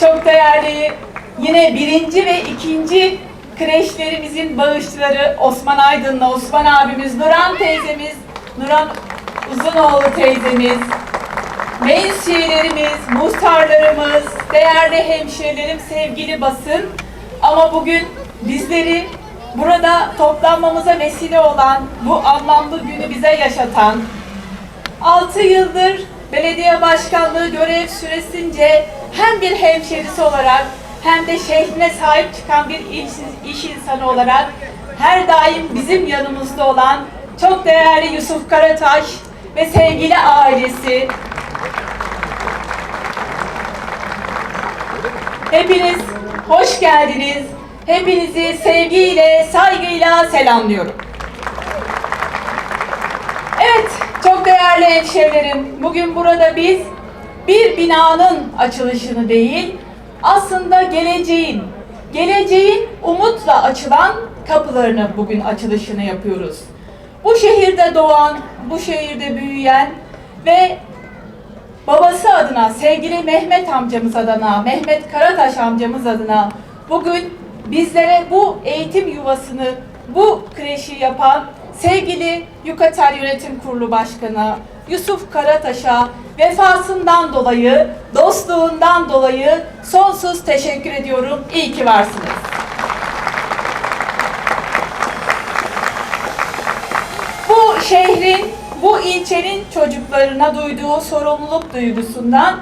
Çok değerli yine birinci ve ikinci kreşlerimizin bağışçıları Osman Aydın'la Osman abimiz, Nuran teyzemiz, Nuran Uzunoğlu teyzemiz, meclis üyelerimiz, muhtarlarımız, değerli hemşehrilerim, sevgili basın. Ama bugün bizleri burada toplanmamıza vesile olan bu anlamlı günü bize yaşatan 6 yıldır belediye başkanlığı görev süresince hem bir hemşerisi olarak hem de şehrine sahip çıkan bir iş, insanı olarak her daim bizim yanımızda olan çok değerli Yusuf Karataş ve sevgili ailesi. Hepiniz hoş geldiniz. Hepinizi sevgiyle, saygıyla selamlıyorum. Evet, çok değerli hemşehrilerim. Bugün burada biz bir binanın açılışını değil, aslında geleceğin, geleceğin umutla açılan kapılarını bugün açılışını yapıyoruz. Bu şehirde doğan, bu şehirde büyüyen ve babası adına, sevgili Mehmet amcamız adına, Mehmet Karataş amcamız adına bugün bizlere bu eğitim yuvasını, bu kreşi yapan sevgili Yukatel Yönetim Kurulu Başkanı Yusuf Karataş'a vefasından dolayı, dostluğundan dolayı sonsuz teşekkür ediyorum. İyi ki varsınız. Bu şehrin, bu ilçenin çocuklarına duyduğu sorumluluk duygusundan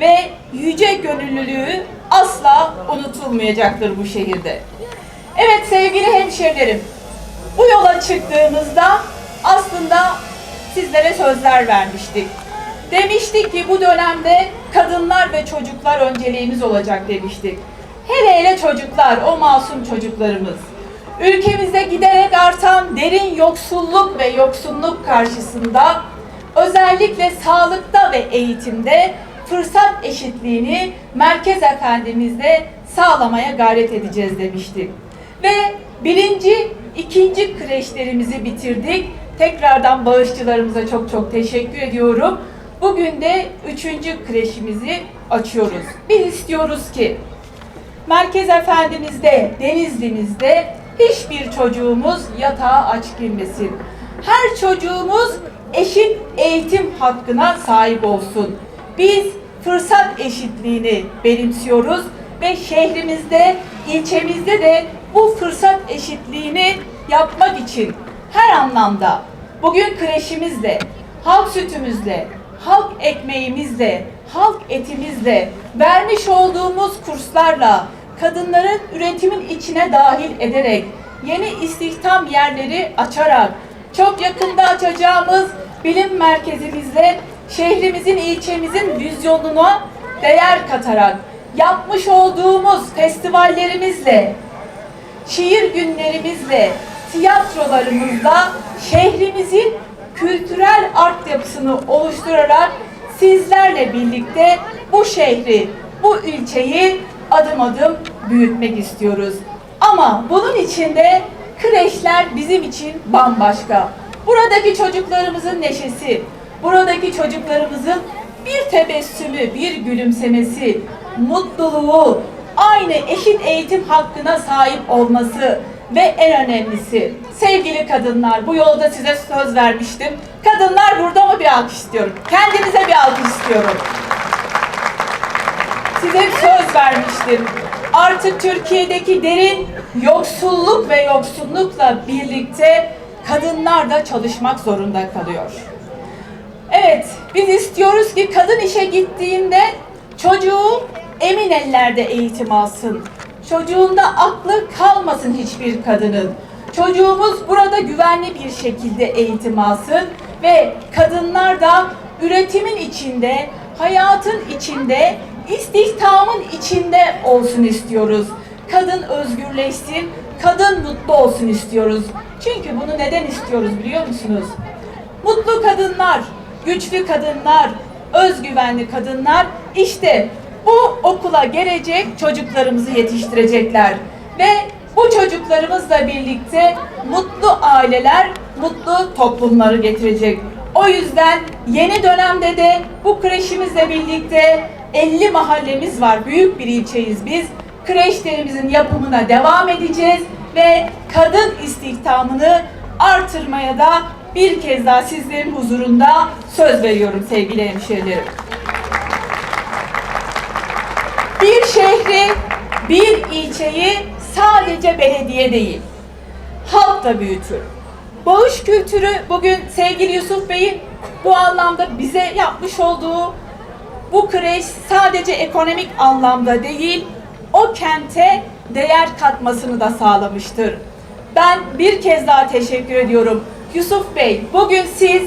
ve yüce gönüllülüğü asla unutulmayacaktır bu şehirde. Evet sevgili hemşehrilerim, bu yola çıktığımızda aslında sizlere sözler vermiştik. Demiştik ki bu dönemde kadınlar ve çocuklar önceliğimiz olacak demiştik. Hele hele çocuklar, o masum çocuklarımız. Ülkemizde giderek artan derin yoksulluk ve yoksunluk karşısında özellikle sağlıkta ve eğitimde fırsat eşitliğini merkez efendimizde sağlamaya gayret edeceğiz demiştik. Ve birinci, ikinci kreşlerimizi bitirdik. Tekrardan bağışçılarımıza çok çok teşekkür ediyorum. Bugün de üçüncü kreşimizi açıyoruz. Biz istiyoruz ki Merkez Efendimiz'de, Denizli'mizde hiçbir çocuğumuz yatağa aç girmesin. Her çocuğumuz eşit eğitim hakkına sahip olsun. Biz fırsat eşitliğini benimsiyoruz ve şehrimizde, ilçemizde de bu fırsat eşitliğini yapmak için her anlamda bugün kreşimizle, halk sütümüzle, halk ekmeğimizle, halk etimizle, vermiş olduğumuz kurslarla, kadınların üretimin içine dahil ederek, yeni istihdam yerleri açarak, çok yakında açacağımız bilim merkezimizle şehrimizin, ilçemizin vizyonuna değer katarak, yapmış olduğumuz festivallerimizle, şiir günlerimizle, tiyatrolarımızla şehrimizin kültürel altyapısını oluşturarak sizlerle birlikte bu şehri, bu ilçeyi adım adım büyütmek istiyoruz. Ama bunun içinde kreşler bizim için bambaşka. Buradaki çocuklarımızın neşesi, buradaki çocuklarımızın bir tebessümü, bir gülümsemesi, mutluluğu, aynı eşit eğitim hakkına sahip olması ve en önemlisi sevgili kadınlar bu yolda size söz vermiştim. Kadınlar burada mı bir alkış istiyorum. Kendinize bir alkış istiyorum. Size söz vermiştim. Artık Türkiye'deki derin yoksulluk ve yoksullukla birlikte kadınlar da çalışmak zorunda kalıyor. Evet, biz istiyoruz ki kadın işe gittiğinde çocuğu emin ellerde eğitim alsın. Çocuğunda aklı kalmasın hiçbir kadının. Çocuğumuz burada güvenli bir şekilde eğitim alsın ve kadınlar da üretimin içinde, hayatın içinde, istihdamın içinde olsun istiyoruz. Kadın özgürleşsin, kadın mutlu olsun istiyoruz. Çünkü bunu neden istiyoruz biliyor musunuz? Mutlu kadınlar, güçlü kadınlar, özgüvenli kadınlar işte bu okula gelecek çocuklarımızı yetiştirecekler. Ve bu çocuklarımızla birlikte mutlu aileler, mutlu toplumları getirecek. O yüzden yeni dönemde de bu kreşimizle birlikte 50 mahallemiz var. Büyük bir ilçeyiz biz. Kreşlerimizin yapımına devam edeceğiz ve kadın istihdamını artırmaya da bir kez daha sizlerin huzurunda söz veriyorum sevgili hemşehrilerim. Bir şehri, bir ilçeyi sadece belediye değil, halk da büyütür. Bağış kültürü bugün sevgili Yusuf Bey'in bu anlamda bize yapmış olduğu bu kreş sadece ekonomik anlamda değil, o kente değer katmasını da sağlamıştır. Ben bir kez daha teşekkür ediyorum. Yusuf Bey, bugün siz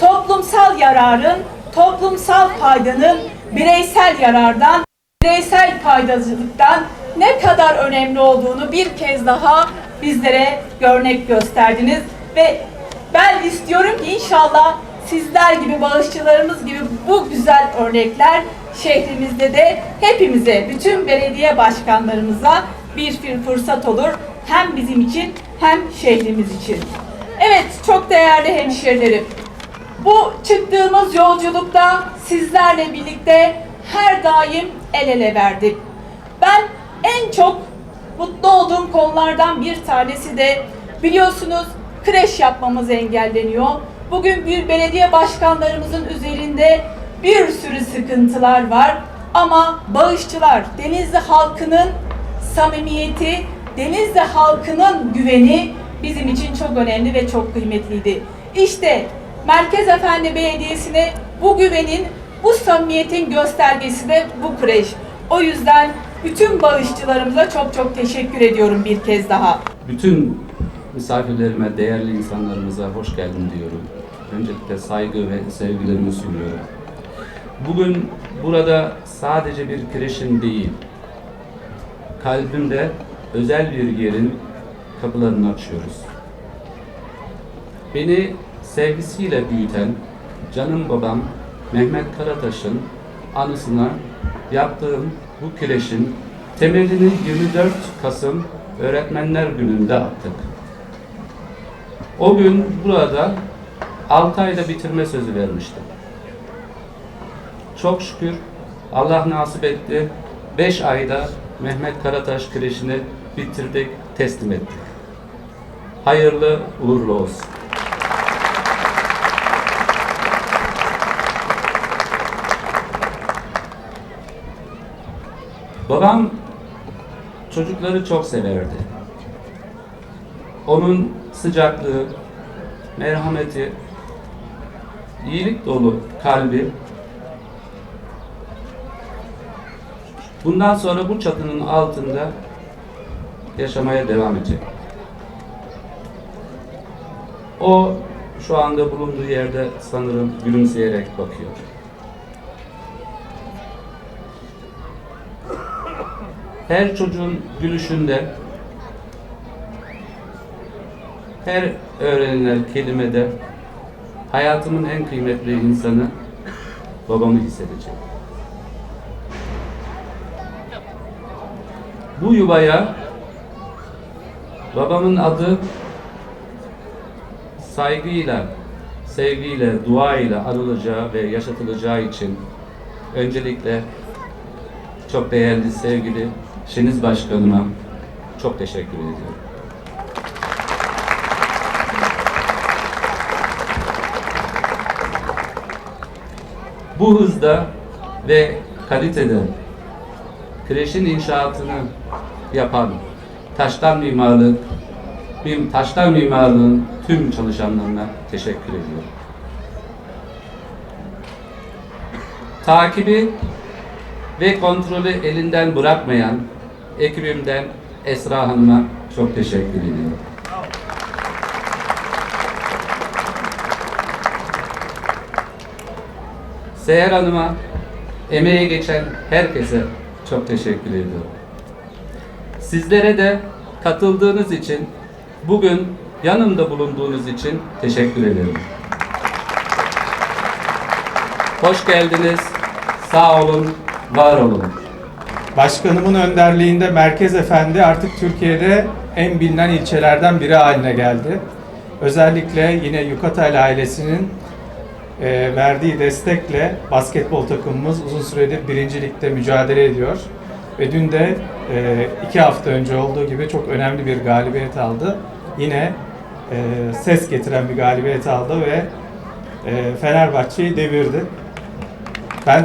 toplumsal yararın, toplumsal faydanın bireysel yarardan bireysel faydacılıktan ne kadar önemli olduğunu bir kez daha bizlere örnek gösterdiniz ve ben istiyorum ki inşallah sizler gibi bağışçılarımız gibi bu güzel örnekler şehrimizde de hepimize, bütün belediye başkanlarımıza bir, fırsat olur. Hem bizim için hem şehrimiz için. Evet, çok değerli hemşehrilerim. Bu çıktığımız yolculukta sizlerle birlikte her daim el ele verdik. Ben en çok mutlu olduğum konulardan bir tanesi de biliyorsunuz kreş yapmamız engelleniyor. Bugün bir belediye başkanlarımızın üzerinde bir sürü sıkıntılar var. Ama bağışçılar, Denizli halkının samimiyeti, Denizli halkının güveni bizim için çok önemli ve çok kıymetliydi. İşte Merkez Efendi Belediyesi'ne bu güvenin, bu samimiyetin göstergesi de bu kreş. O yüzden bütün bağışçılarımıza çok çok teşekkür ediyorum bir kez daha. Bütün misafirlerime, değerli insanlarımıza hoş geldin diyorum. Öncelikle saygı ve sevgilerimi sunuyorum. Bugün burada sadece bir kreşin değil, kalbimde özel bir yerin kapılarını açıyoruz. Beni sevgisiyle büyüten canım babam Mehmet Karataş'ın anısına yaptığım bu kreşin temelini 24 Kasım Öğretmenler Günü'nde attık. O gün burada 6 ayda bitirme sözü vermiştim. Çok şükür Allah nasip etti. 5 ayda Mehmet Karataş kreşini bitirdik, teslim ettik. Hayırlı uğurlu olsun. Babam çocukları çok severdi. Onun sıcaklığı, merhameti, iyilik dolu kalbi bundan sonra bu çatının altında yaşamaya devam edecek. O şu anda bulunduğu yerde sanırım gülümseyerek bakıyor. Her çocuğun gülüşünde, her öğrenilen kelimede hayatımın en kıymetli insanı babamı hissedeceğim. Bu yuvaya babamın adı saygıyla, sevgiyle, duayla anılacağı ve yaşatılacağı için öncelikle çok değerli sevgili Şeniz Başkanıma çok teşekkür ediyorum. Bu hızda ve kalitede kreşin inşaatını yapan taştan mimarlık, taştan mimarlığın tüm çalışanlarına teşekkür ediyorum. Takibi ve kontrolü elinden bırakmayan ekibimden Esra Hanım'a çok teşekkür ediyorum. Seher Hanım'a, emeğe geçen herkese çok teşekkür ediyorum. Sizlere de katıldığınız için, bugün yanımda bulunduğunuz için teşekkür ederim. Hoş geldiniz, sağ olun, var olun. Başkanımın önderliğinde Merkez Efendi artık Türkiye'de en bilinen ilçelerden biri haline geldi. Özellikle yine Yukatel ailesinin e, verdiği destekle basketbol takımımız uzun süredir birincilikte mücadele ediyor. Ve dün de e, iki hafta önce olduğu gibi çok önemli bir galibiyet aldı. Yine e, ses getiren bir galibiyet aldı ve Fenerbahçe'yi devirdi. Ben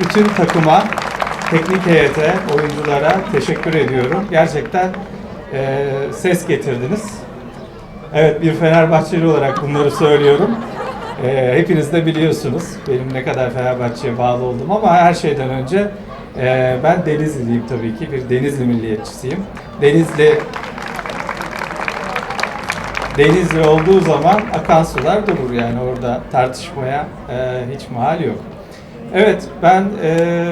bütün takıma, teknik heyete, oyunculara teşekkür ediyorum. Gerçekten e, ses getirdiniz. Evet bir Fenerbahçeli olarak bunları söylüyorum. E, hepiniz de biliyorsunuz benim ne kadar Fenerbahçe'ye bağlı olduğum ama her şeyden önce e, ben Denizliliyim tabii ki. Bir Denizli milliyetçisiyim. Denizli Denizli olduğu zaman akan sular durur yani orada tartışmaya e, hiç mahal yok. Evet ben e,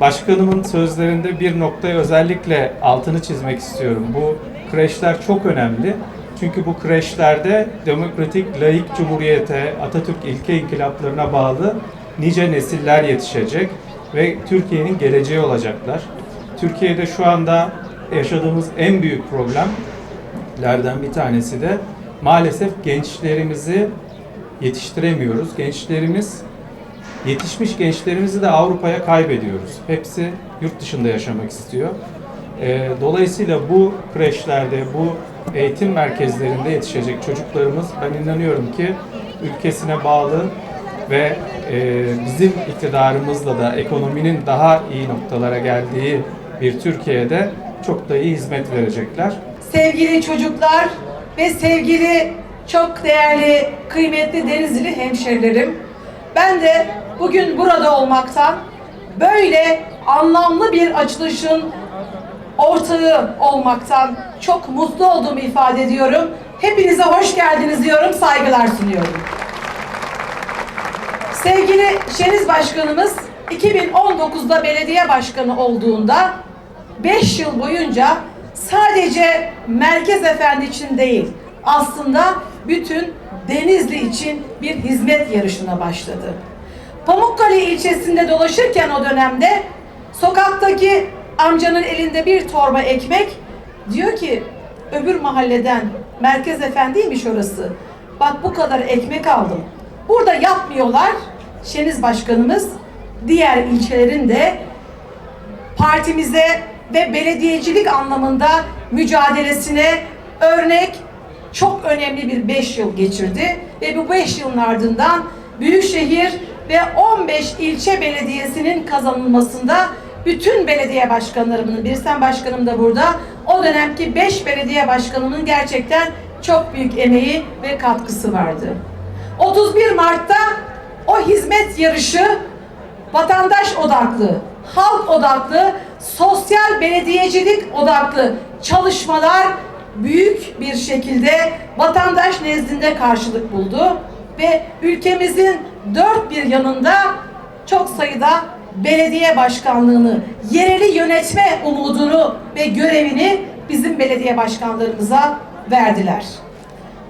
başkanımın sözlerinde bir noktayı özellikle altını çizmek istiyorum. Bu kreşler çok önemli. Çünkü bu kreşlerde demokratik, laik cumhuriyete, Atatürk ilke inkılaplarına bağlı nice nesiller yetişecek ve Türkiye'nin geleceği olacaklar. Türkiye'de şu anda yaşadığımız en büyük problem lerden bir tanesi de maalesef gençlerimizi yetiştiremiyoruz. Gençlerimiz yetişmiş gençlerimizi de Avrupa'ya kaybediyoruz. Hepsi yurt dışında yaşamak istiyor. Ee, dolayısıyla bu kreşlerde, bu eğitim merkezlerinde yetişecek çocuklarımız ben inanıyorum ki ülkesine bağlı ve e, bizim iktidarımızla da ekonominin daha iyi noktalara geldiği bir Türkiye'de çok da iyi hizmet verecekler. sevgili çocuklar ve sevgili çok değerli, kıymetli Denizli hemşerilerim. Ben de bugün burada olmaktan, böyle anlamlı bir açılışın ortağı olmaktan çok mutlu olduğumu ifade ediyorum. Hepinize hoş geldiniz diyorum, saygılar sunuyorum. Sevgili Şeniz Başkanımız 2019'da belediye başkanı olduğunda 5 yıl boyunca sadece Merkez Efendi için değil aslında bütün Denizli için bir hizmet yarışına başladı. Pamukkale ilçesinde dolaşırken o dönemde sokaktaki amcanın elinde bir torba ekmek diyor ki öbür mahalleden Merkez Efendi'ymiş orası. Bak bu kadar ekmek aldım. Burada yapmıyorlar. Şeniz Başkanımız diğer ilçelerin de partimize ve belediyecilik anlamında mücadelesine örnek çok önemli bir 5 yıl geçirdi ve bu 5 yılın ardından Büyükşehir ve 15 ilçe belediyesinin kazanılmasında bütün belediye başkanlarımın, Birsen Başkanım da burada, o dönemki 5 belediye başkanımın gerçekten çok büyük emeği ve katkısı vardı. 31 Mart'ta o hizmet yarışı vatandaş odaklı, halk odaklı, sosyal belediyecilik odaklı çalışmalar büyük bir şekilde vatandaş nezdinde karşılık buldu ve ülkemizin dört bir yanında çok sayıda belediye başkanlığını, yereli yönetme umudunu ve görevini bizim belediye başkanlarımıza verdiler.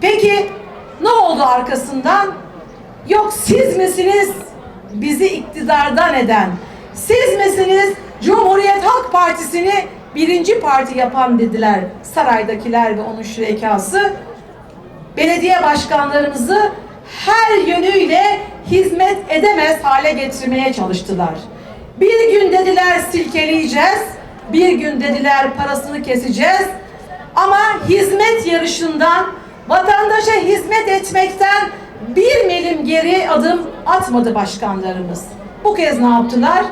Peki ne oldu arkasından? Yok siz misiniz bizi iktidardan eden? Siz misiniz Cumhuriyet Halk Partisi'ni birinci parti yapan dediler saraydakiler ve onun şürekası. Belediye başkanlarımızı her yönüyle hizmet edemez hale getirmeye çalıştılar. Bir gün dediler silkeleyeceğiz, bir gün dediler parasını keseceğiz. Ama hizmet yarışından, vatandaşa hizmet etmekten bir milim geri adım atmadı başkanlarımız. Bu kez ne yaptılar?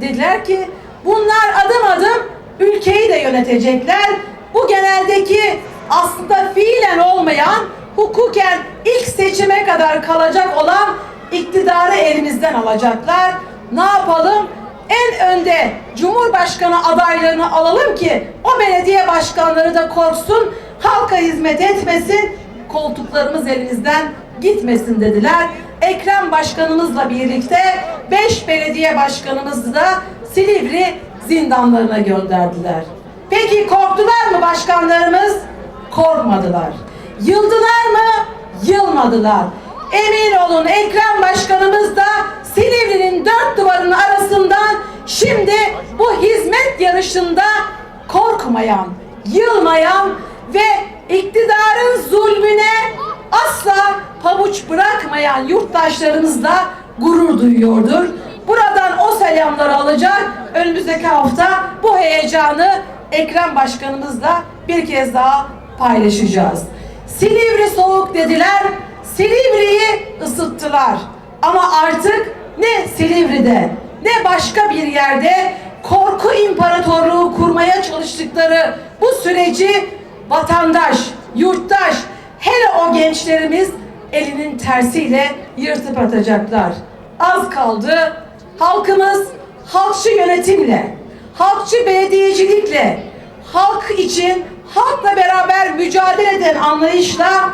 Dediler ki bunlar adım adım ülkeyi de yönetecekler. Bu geneldeki aslında fiilen olmayan, hukuken ilk seçime kadar kalacak olan iktidarı elimizden alacaklar. Ne yapalım? En önde Cumhurbaşkanı adaylarını alalım ki o belediye başkanları da korksun, halka hizmet etmesin, koltuklarımız elimizden gitmesin dediler. Ekrem Başkanımızla birlikte 5 belediye başkanımızı da Silivri zindanlarına gönderdiler. Peki korktular mı başkanlarımız? Korkmadılar. Yıldılar mı? Yılmadılar. Emin olun Ekrem Başkanımız da Silivri'nin dört duvarının arasından şimdi bu hizmet yarışında korkmayan, yılmayan ve iktidarın zulmüne asla pabuç bırakmayan yurttaşlarımız da gurur duyuyordur. Buradan o selamları alacak. Önümüzdeki hafta bu heyecanı Ekrem Başkanımızla bir kez daha paylaşacağız. Silivri soğuk dediler, Silivri'yi ısıttılar. Ama artık ne Silivri'de ne başka bir yerde korku imparatorluğu kurmaya çalıştıkları bu süreci vatandaş, yurttaş, hele o gençlerimiz elinin tersiyle yırtıp atacaklar. Az kaldı. Halkımız halkçı yönetimle, halkçı belediyecilikle, halk için halkla beraber mücadele eden anlayışla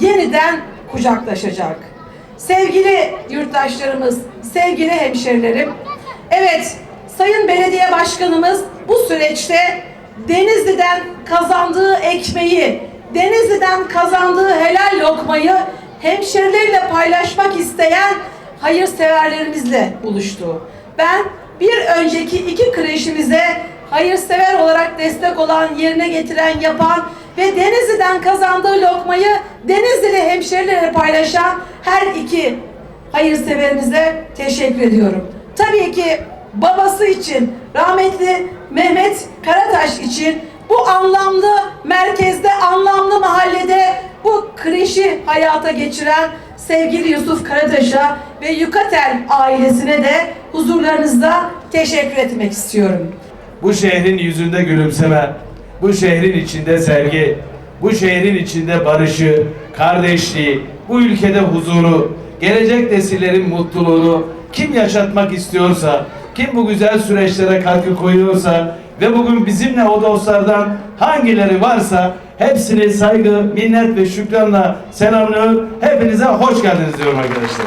yeniden kucaklaşacak. Sevgili yurttaşlarımız, sevgili hemşerilerim, evet Sayın Belediye Başkanımız bu süreçte Denizli'den kazandığı ekmeği, Denizli'den kazandığı helal lokmayı hemşerileriyle paylaşmak isteyen hayırseverlerimizle buluştu. Ben bir önceki iki kreşimize hayırsever olarak destek olan, yerine getiren, yapan ve Denizli'den kazandığı lokmayı Denizli'li hemşerilerle paylaşan her iki hayırseverimize teşekkür ediyorum. Tabii ki babası için, rahmetli Mehmet Karataş için bu anlamlı merkezde, anlamlı mahallede bu kreşi hayata geçiren sevgili Yusuf Karataş'a ve Yukatel ailesine de huzurlarınızda teşekkür etmek istiyorum. Bu şehrin yüzünde gülümseme, bu şehrin içinde sevgi, bu şehrin içinde barışı, kardeşliği, bu ülkede huzuru, gelecek nesillerin mutluluğunu kim yaşatmak istiyorsa, kim bu güzel süreçlere katkı koyuyorsa ve bugün bizimle o dostlardan hangileri varsa hepsini saygı, minnet ve şükranla selamlıyorum. Hepinize hoş geldiniz diyorum arkadaşlar.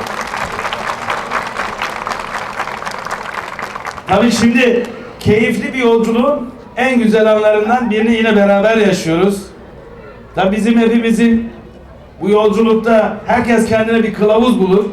Tabii şimdi keyifli bir yolculuğun en güzel anlarından birini yine beraber yaşıyoruz. Tabii bizim hepimizin bu yolculukta herkes kendine bir kılavuz bulur.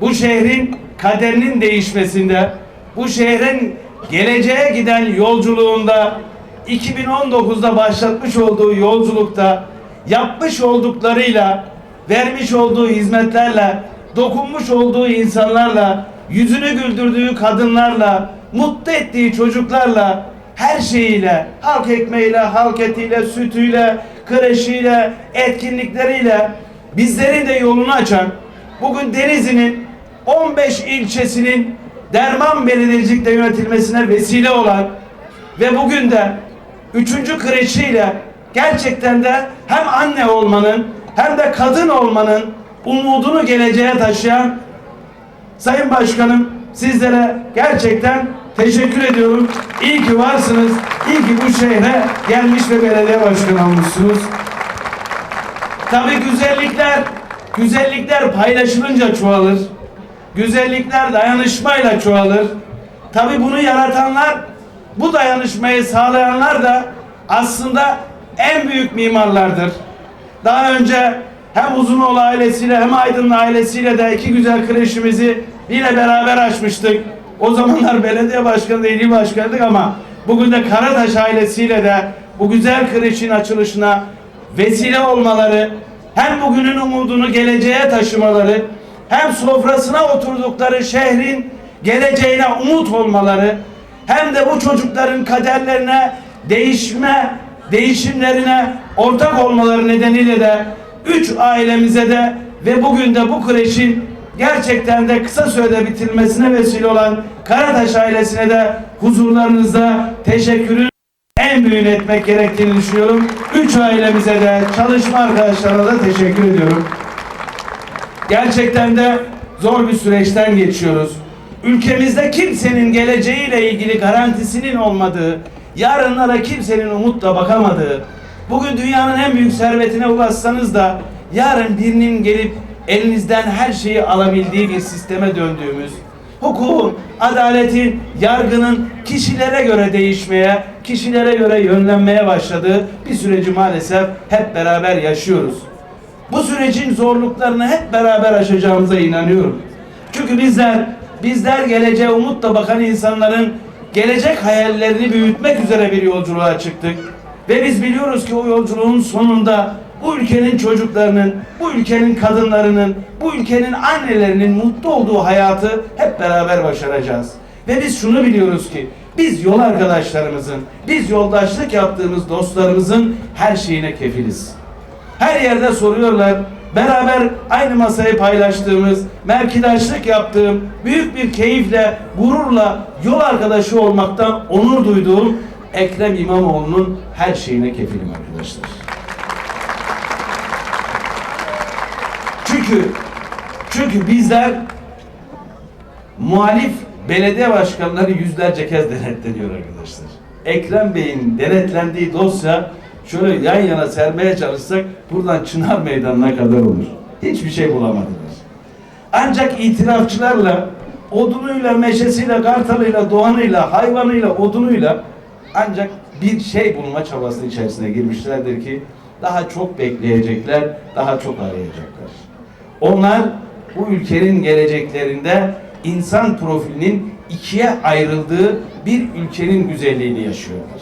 Bu şehrin kaderinin değişmesinde, bu şehrin geleceğe giden yolculuğunda 2019'da başlatmış olduğu yolculukta yapmış olduklarıyla, vermiş olduğu hizmetlerle, dokunmuş olduğu insanlarla, yüzünü güldürdüğü kadınlarla, mutlu ettiği çocuklarla, her şeyiyle, halk ekmeğiyle, halk etiyle, sütüyle, kreşiyle, etkinlikleriyle bizlerin de yolunu açan, bugün Denizli'nin 15 ilçesinin derman belediyecilikle yönetilmesine vesile olan ve bugün de üçüncü kreşiyle gerçekten de hem anne olmanın hem de kadın olmanın umudunu geleceğe taşıyan Sayın Başkanım sizlere gerçekten teşekkür ediyorum. İyi ki varsınız. İyi ki bu şehre gelmiş ve belediye başkanı olmuşsunuz. Tabii güzellikler, güzellikler paylaşılınca çoğalır. Güzellikler dayanışmayla çoğalır. Tabii bunu yaratanlar, bu dayanışmayı sağlayanlar da aslında en büyük mimarlardır. Daha önce hem Uzunoğlu ailesiyle hem Aydınlı ailesiyle de iki güzel kreşimizi yine beraber açmıştık. O zamanlar belediye başkanı değil, il başkanıydık ama bugün de Karataş ailesiyle de bu güzel kreşin açılışına vesile olmaları, hem bugünün umudunu geleceğe taşımaları, hem sofrasına oturdukları şehrin geleceğine umut olmaları, hem de bu çocukların kaderlerine değişme, değişimlerine ortak olmaları nedeniyle de üç ailemize de ve bugün de bu kreşin gerçekten de kısa sürede bitirmesine vesile olan Karataş ailesine de huzurlarınızda teşekkürün en büyüğünü etmek gerektiğini düşünüyorum. Üç ailemize de çalışma arkadaşlarına da teşekkür ediyorum. Gerçekten de zor bir süreçten geçiyoruz. Ülkemizde kimsenin geleceğiyle ilgili garantisinin olmadığı, yarınlara kimsenin umutla bakamadığı, bugün dünyanın en büyük servetine ulaşsanız da yarın birinin gelip elinizden her şeyi alabildiği bir sisteme döndüğümüz, hukukun, adaletin, yargının kişilere göre değişmeye, kişilere göre yönlenmeye başladığı bir süreci maalesef hep beraber yaşıyoruz. Bu sürecin zorluklarını hep beraber aşacağımıza inanıyorum. Çünkü bizler, bizler geleceğe umutla bakan insanların gelecek hayallerini büyütmek üzere bir yolculuğa çıktık. Ve biz biliyoruz ki o yolculuğun sonunda bu ülkenin çocuklarının, bu ülkenin kadınlarının, bu ülkenin annelerinin mutlu olduğu hayatı hep beraber başaracağız. Ve biz şunu biliyoruz ki biz yol arkadaşlarımızın, biz yoldaşlık yaptığımız dostlarımızın her şeyine kefiliz. Her yerde soruyorlar. Beraber aynı masayı paylaştığımız, merkidaşlık yaptığım, büyük bir keyifle, gururla yol arkadaşı olmaktan onur duyduğum Ekrem İmamoğlu'nun her şeyine kefilim arkadaşlar. Çünkü çünkü bizler muhalif belediye başkanları yüzlerce kez denetleniyor arkadaşlar. Ekrem Bey'in denetlendiği dosya şöyle yan yana sermeye çalışsak buradan Çınar Meydanı'na kadar olur. Hiçbir şey bulamadılar. Ancak itirafçılarla, odunuyla, meşesiyle, kartalıyla, doğanıyla, hayvanıyla, odunuyla ancak bir şey bulma çabası içerisine girmişlerdir ki daha çok bekleyecekler, daha çok arayacaklar. Onlar bu ülkenin geleceklerinde insan profilinin ikiye ayrıldığı bir ülkenin güzelliğini yaşıyorlar.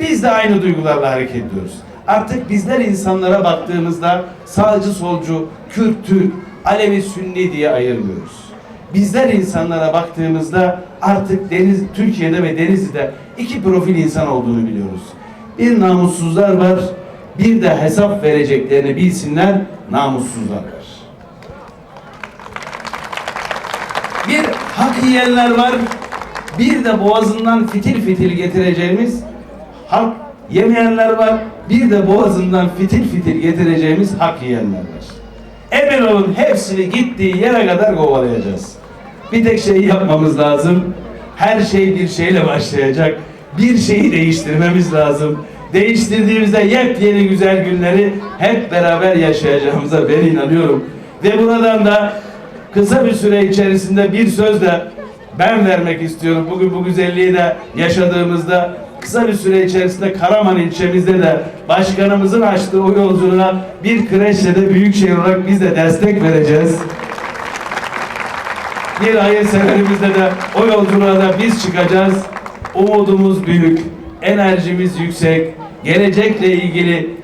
Biz de aynı duygularla hareket ediyoruz. Artık bizler insanlara baktığımızda sağcı solcu, Kürt, Türk, Alevi, Sünni diye ayırmıyoruz. Bizler insanlara baktığımızda artık deniz Türkiye'de ve Denizli'de iki profil insan olduğunu biliyoruz. Bir namussuzlar var, bir de hesap vereceklerini bilsinler namussuzlar var. Bir hak yiyenler var, bir de boğazından fitil fitil getireceğimiz hak yemeyenler var, bir de boğazından fitil fitil getireceğimiz hak yiyenler var. Emin olun hepsini gittiği yere kadar kovalayacağız. Bir tek şey yapmamız lazım. Her şey bir şeyle başlayacak. Bir şeyi değiştirmemiz lazım. Değiştirdiğimizde yepyeni güzel günleri hep beraber yaşayacağımıza ben inanıyorum. Ve buradan da kısa bir süre içerisinde bir söz de ben vermek istiyorum. Bugün bu güzelliği de yaşadığımızda kısa bir süre içerisinde Karaman ilçemizde de başkanımızın açtığı o yolculuğa bir kreşle de büyükşehir olarak biz de destek vereceğiz. Bir hayırseverimizle de o yolculuğa da biz çıkacağız. Umudumuz büyük, enerjimiz yüksek, gelecekle ilgili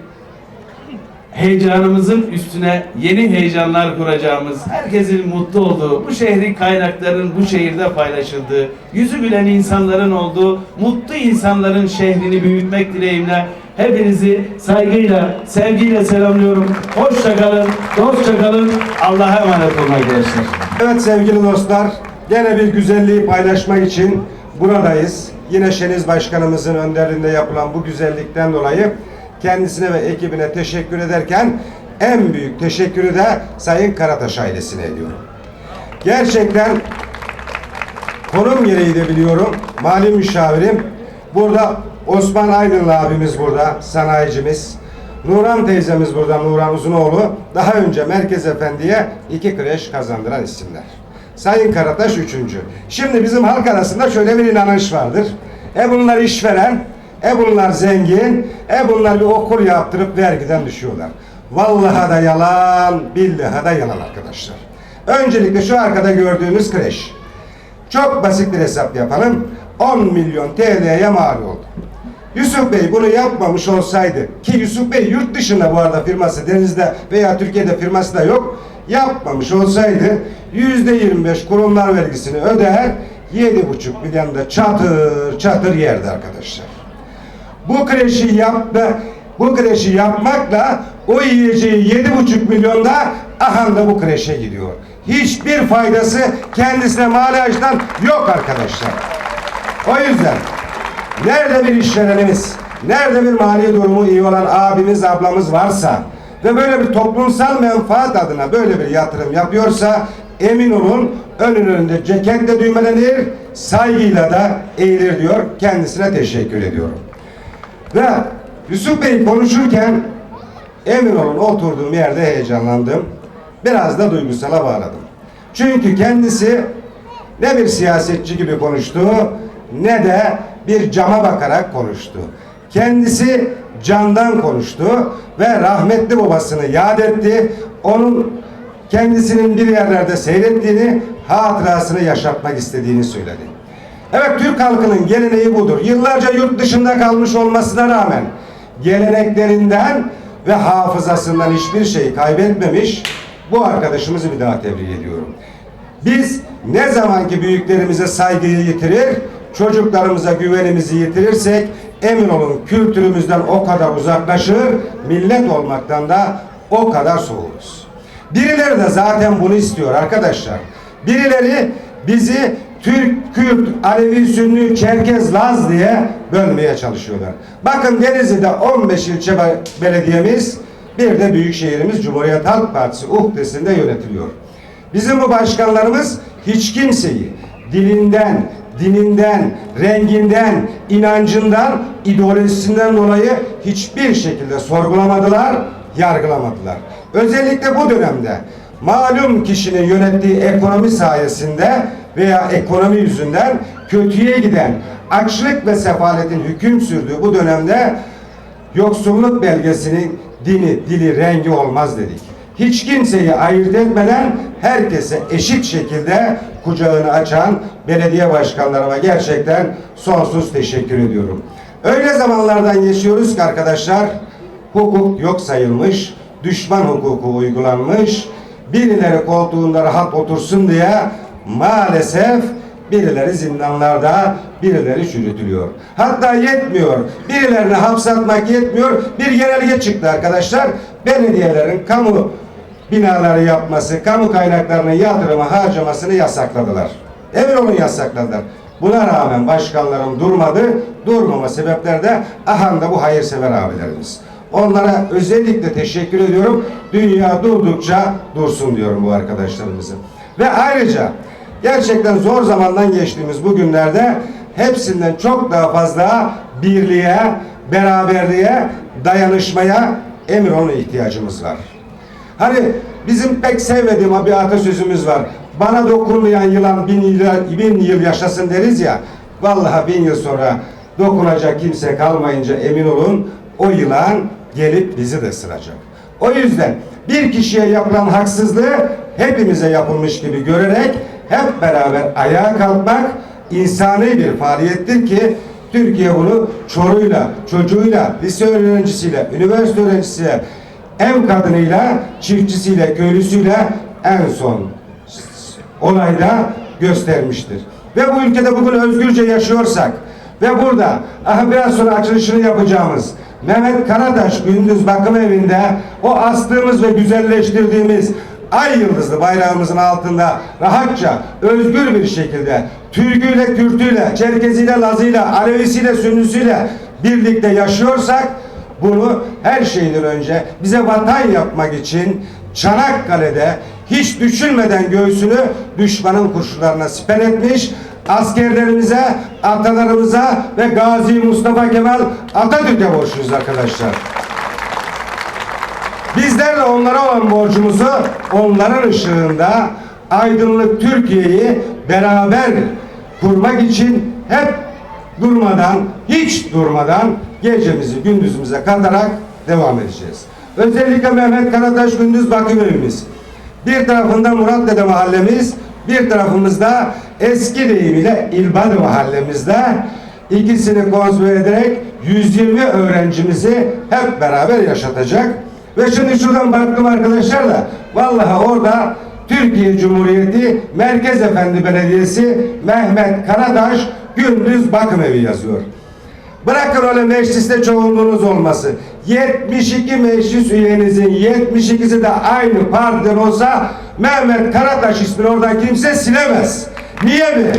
heyecanımızın üstüne yeni heyecanlar kuracağımız, herkesin mutlu olduğu, bu şehrin kaynaklarının bu şehirde paylaşıldığı, yüzü gülen insanların olduğu, mutlu insanların şehrini büyütmek dileğimle hepinizi saygıyla, sevgiyle selamlıyorum. Hoşça kalın, dostça kalın. Allah'a emanet olun arkadaşlar. Evet sevgili dostlar, gene bir güzelliği paylaşmak için buradayız. Yine Şeniz Başkanımızın önderliğinde yapılan bu güzellikten dolayı kendisine ve ekibine teşekkür ederken en büyük teşekkürü de Sayın Karataş ailesine ediyorum. Gerçekten konum gereği de biliyorum. Mali müşavirim. Burada Osman Aydınlı abimiz burada, sanayicimiz. Nuran teyzemiz burada, Nuran Uzunoğlu. Daha önce Merkez Efendi'ye iki kreş kazandıran isimler. Sayın Karataş üçüncü. Şimdi bizim halk arasında şöyle bir inanış vardır. E bunlar işveren, e bunlar zengin, e bunlar bir okul yaptırıp vergiden düşüyorlar. Vallahi da yalan, billahi da yalan arkadaşlar. Öncelikle şu arkada gördüğünüz kreş. Çok basit bir hesap yapalım. 10 milyon TL'ye mal oldu. Yusuf Bey bunu yapmamış olsaydı ki Yusuf Bey yurt dışında bu arada firması Deniz'de veya Türkiye'de firması da yok yapmamış olsaydı yüzde 25 kurumlar vergisini öder 7,5 milyon da çatır çatır yerdi arkadaşlar. Bu kreşi yaptı. Bu kreşi yapmakla o yiyeceği yedi buçuk milyonda aha da bu kreşe gidiyor. Hiçbir faydası kendisine mali açıdan yok arkadaşlar. O yüzden nerede bir işverenimiz, nerede bir mali durumu iyi olan abimiz, ablamız varsa ve böyle bir toplumsal menfaat adına böyle bir yatırım yapıyorsa emin olun önün önünde ceketle düğmelenir, saygıyla da eğilir diyor. Kendisine teşekkür ediyorum. Ve Yusuf Bey konuşurken emin olun oturduğum yerde heyecanlandım. Biraz da duygusala bağladım. Çünkü kendisi ne bir siyasetçi gibi konuştu ne de bir cama bakarak konuştu. Kendisi candan konuştu ve rahmetli babasını yad etti. Onun kendisinin bir yerlerde seyrettiğini, hatırasını yaşatmak istediğini söyledi. Evet Türk halkının geleneği budur. Yıllarca yurt dışında kalmış olmasına rağmen geleneklerinden ve hafızasından hiçbir şey kaybetmemiş bu arkadaşımızı bir daha tebrik ediyorum. Biz ne zamanki büyüklerimize saygıyı yitirir, çocuklarımıza güvenimizi yitirirsek emin olun kültürümüzden o kadar uzaklaşır, millet olmaktan da o kadar soğuruz. Birileri de zaten bunu istiyor arkadaşlar. Birileri bizi Türk, Kürt, Alevi, Sünni, Çerkez, Laz diye bölmeye çalışıyorlar. Bakın Denizli'de 15 ilçe be- belediyemiz, bir de büyük şehrimiz Cumhuriyet Halk Partisi uhdesinde yönetiliyor. Bizim bu başkanlarımız hiç kimseyi dilinden, dininden, renginden, inancından, ideolojisinden dolayı hiçbir şekilde sorgulamadılar, yargılamadılar. Özellikle bu dönemde malum kişinin yönettiği ekonomi sayesinde veya ekonomi yüzünden kötüye giden açlık ve sefaletin hüküm sürdüğü bu dönemde yoksulluk belgesinin dini, dili, rengi olmaz dedik. Hiç kimseyi ayırt etmeden herkese eşit şekilde kucağını açan belediye başkanlarıma gerçekten sonsuz teşekkür ediyorum. Öyle zamanlardan yaşıyoruz ki arkadaşlar, hukuk yok sayılmış, düşman hukuku uygulanmış, birileri koltuğunda rahat otursun diye maalesef Birileri zindanlarda, birileri çürütülüyor. Hatta yetmiyor. Birilerini hapsatmak yetmiyor. Bir genelge çıktı arkadaşlar. Belediyelerin kamu binaları yapması, kamu kaynaklarının yatırımı harcamasını yasakladılar. Emin olun yasakladılar. Buna rağmen başkanlarım durmadı. Durmama sebepleri de ahanda bu hayırsever abilerimiz. Onlara özellikle teşekkür ediyorum. Dünya durdukça dursun diyorum bu arkadaşlarımızın. Ve ayrıca gerçekten zor zamandan geçtiğimiz bu günlerde hepsinden çok daha fazla birliğe, beraberliğe, dayanışmaya emin olun ihtiyacımız var. Hani bizim pek sevmediğim bir atasözümüz var. Bana dokunmayan yılan bin yıl, bin yıl yaşasın deriz ya. Vallahi bin yıl sonra dokunacak kimse kalmayınca emin olun o yılan gelip bizi de ısıracak. O yüzden bir kişiye yapılan haksızlığı hepimize yapılmış gibi görerek hep beraber ayağa kalkmak insani bir faaliyettir ki Türkiye bunu çoruyla, çocuğuyla, lise öğrencisiyle, üniversite öğrencisiyle, ev kadınıyla, çiftçisiyle, köylüsüyle en son olayda göstermiştir. Ve bu ülkede bugün özgürce yaşıyorsak ve burada aha biraz sonra açılışını yapacağımız Mehmet Karataş Gündüz Bakım Evi'nde o astığımız ve güzelleştirdiğimiz ay yıldızlı bayrağımızın altında rahatça, özgür bir şekilde Türküyle, Kürtüyle, Çerkeziyle, Lazıyla, Alevisiyle, Sünnüsüyle birlikte yaşıyorsak bunu her şeyden önce bize vatan yapmak için Çanakkale'de hiç düşünmeden göğsünü düşmanın kurşunlarına siper etmiş, askerlerimize, atalarımıza ve Gazi Mustafa Kemal Atatürk'e borçluyuz arkadaşlar. Bizler de onlara olan borcumuzu onların ışığında aydınlık Türkiye'yi beraber kurmak için hep durmadan, hiç durmadan gecemizi gündüzümüze katarak devam edeceğiz. Özellikle Mehmet Karataş Gündüz Bakım Evimiz. Bir tarafında Murat Dede Mahallemiz, bir tarafımızda eski deyimiyle İlbadi Mahallemizde ikisini konsolide ederek 120 öğrencimizi hep beraber yaşatacak. Ve şimdi şuradan baktım arkadaşlar da vallahi orada Türkiye Cumhuriyeti Merkez Efendi Belediyesi Mehmet Karataş Gündüz Bakım Evi yazıyor. Bırakın öyle mecliste çoğunluğunuz olması. 72 meclis üyenizin 72'si de aynı partiden olsa Mehmet Karataş ismini oradan kimse silemez. Niye mi?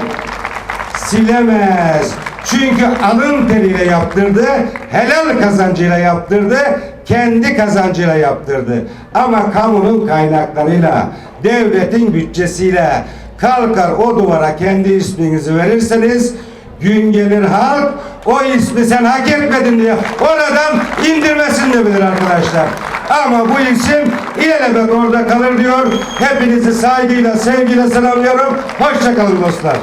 Silemez. Çünkü alın teriyle yaptırdı, helal kazancıyla yaptırdı, kendi kazancıyla yaptırdı. Ama kamunun kaynaklarıyla, devletin bütçesiyle kalkar o duvara kendi isminizi verirseniz gün gelir halk o ismi sen hak etmedin diye oradan indirmesin de bilir arkadaşlar. Ama bu isim ilelebet orada kalır diyor. Hepinizi saygıyla, sevgiyle selamlıyorum. Hoşçakalın dostlar.